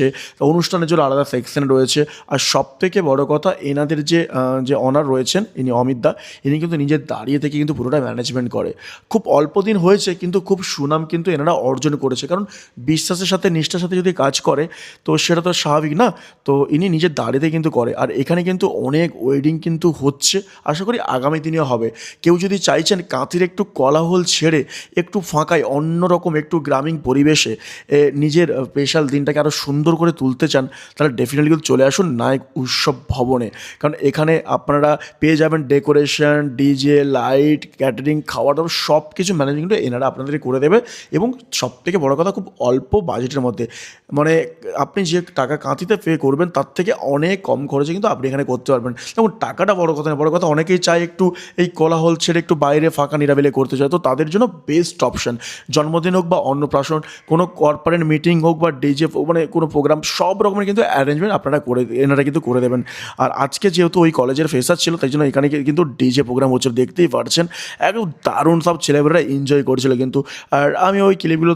আসছে অনুষ্ঠানের জন্য আলাদা সেকশন রয়েছে। আর সব থেকে বড় কথা, এনাদের যে যে অনার রয়েছেন, ইনি অমিত দা, ইনি কিন্তু নিজের দাঁড়িয়ে থেকে কিন্তু পুরোটা ম্যানেজমেন্ট করে। খুব অল্প দিন হয়েছে, কিন্তু খুব সুনাম কিন্তু এনারা অর্জন করেছে। কারণ বিশ্বাসের সাথে, নিষ্ঠার সাথে যদি কাজ করে, তো সেটা তো স্বাভাবিক না? তো ইনি নিজের দাঁড়িয়ে কিন্তু করে। আর এখানে কিন্তু অনেক ওয়েডিং কিন্তু হচ্ছে, আশা করি আগামী দিনেও হবে। কেউ যদি চাইছেন কাঁথির একটু কলাহল ছেড়ে, একটু ফাঁকায়, অন্যরকম একটু গ্রামীণ পরিবেশে নিজের স্পেশাল দিনটাকে আরও সুন্দর করে তুলতে চান, তাহলে ডেফিনেটলি কিন্তু চলে আসুন নায়ক উৎসব ভবনে। কারণ এখানে আপনারা পেয়ে যাবেন ডেকোরেশন ডিজে লাইট ক্যাটারিং খাওয়া দাওয়া সব কিছু ম্যানেজমেন্ট এনারা আপনাদেরকে করে দেবে এবং সব থেকে বড় কথা খুব অল্প বাজেটের মধ্যে। মানে আপনি যে টাকা কাঁথিতে পে করবেন, তার থেকে অনেক কম খরচে কিন্তু আপনি এখানে করতে পারবেন। যেমন টাকাটা বড় কথা বড় কথা অনেকেই চায় একটু এই কোলাহল ছেড়ে একটু বাইরে ফাঁকা নিরাবিলে করতে চায় তো তাদের জন্য বেস্ট অপশন জন্মদিন হোক বা অন্নপ্রাশন, কোনো কর্পোরেট মিটিং হোক বা ডিজে মানে কোনো প্রোগ্রাম সব রকমের কিন্তু অ্যারেঞ্জমেন্ট আপনারা করে এনারা কিন্তু করে দেবেন। আর আজকে যেহেতু ওই কলেজের ফেসার ছিল, তাই জন্য এখানে কিন্তু ডিজে প্রোগ্রাম হচ্ছে, দেখতেই পারছেন। একদম দারুণ সব ছেলেমেয়েরা এনজয় করছিল কিন্তু। আর আমি ওই ক্লিপগুলো